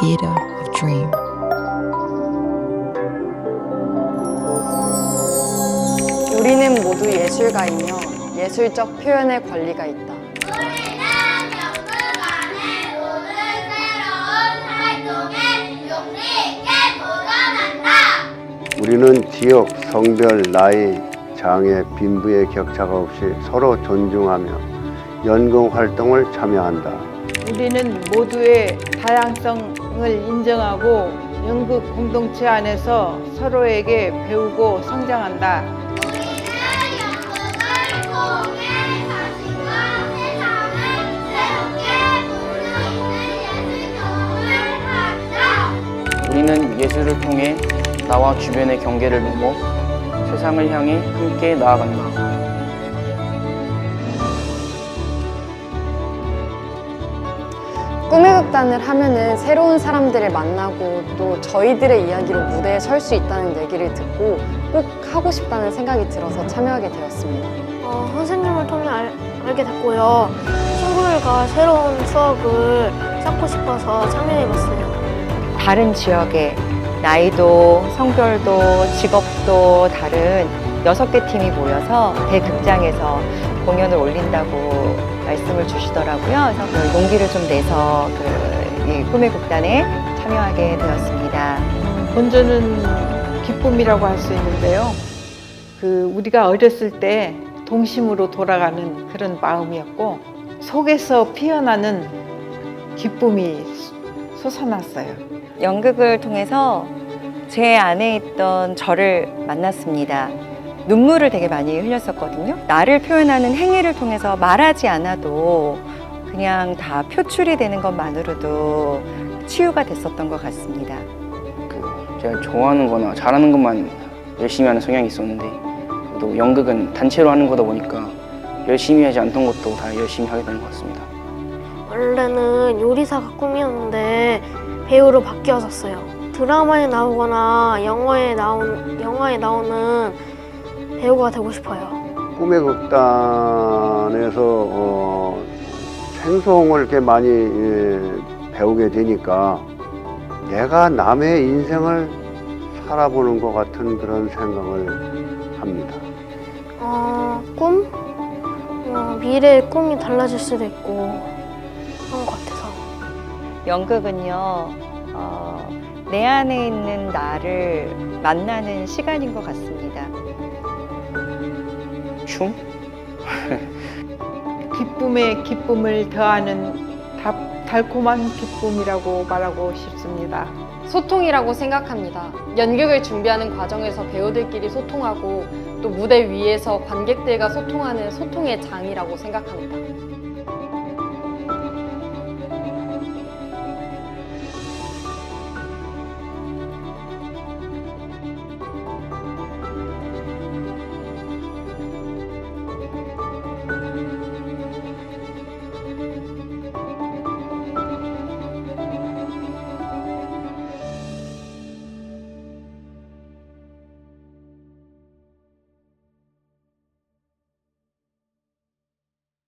theater of dream. 우리는 모두 예술가이며 예술적 표현의 권리가 있다. 우리는 지역, 성별, 나이, 장애, 빈부의 격차가 없이 서로 존중하며 연극 활동을 참여한다. 우리는 모두의 다양성 을 인정하고 연극 공동체 안에서 서로에게 배우고 성장한다. 우리는 예술을 통해 나와 주변의 경계를 넘어 세상을 향해 함께 나아간다. 꿈의 극단을 하면은 새로운 사람들을 만나고 또 저희들의 이야기로 무대에 설 수 있다는 얘기를 듣고 꼭 하고 싶다는 생각이 들어서 참여하게 되었습니다. 어, 선생님을 통해 알, 알게 됐고요. 친구들과 새로운 추억을 쌓고 싶어서 참여해봤어요. 다른 지역에 나이도 성별도 직업도 다른 여섯 개 팀이 모여서 대극장에서 공연을 올린다고 말씀을 주시더라고요. 그래서 그 용기를 좀 내서 그이 꿈의 극단에 참여하게 되었습니다. 본전은 기쁨이라고 할 수 있는데요. 그 우리가 어렸을 때 동심으로 돌아가는 그런 마음이었고 속에서 피어나는 기쁨이 솟아났어요. 연극을 통해서 제 안에 있던 저를 만났습니다. 눈물을 되게 많이 흘렸었거든요. 나를 표현하는 행위를 통해서 말하지 않아도 그냥 다 표출이 되는 것만으로도 치유가 됐었던 것 같습니다. 그 제가 좋아하는 거나 잘하는 것만 열심히 하는 성향이 있었는데 또 연극은 단체로 하는 거다 보니까 열심히 하지 않던 것도 다 열심히 하게 되는 것 같습니다. 원래는 요리사가 꿈이었는데 배우로 바뀌어졌어요. 드라마에 나오거나 영화에 나온 영화에 나오는 배우가 되고 싶어요. 꿈의 극단에서 어, 생송을 이렇게 많이 예, 배우게 되니까 내가 남의 인생을 살아보는 것 같은 그런 생각을 합니다. 어, 꿈? 어, 미래의 꿈이 달라질 수도 있고 그런 것 같아서. 연극은요, 어, 내 안에 있는 나를 만나는 시간인 것 같습니다. 춤? 기쁨에 기쁨을 더하는 달- 달콤한 기쁨이라고 말하고 싶습니다. 소통이라고 생각합니다. 연극을 준비하는 과정에서 배우들끼리 소통하고 또 무대 위에서 관객들과 소통하는 소통의 장이라고 생각합니다.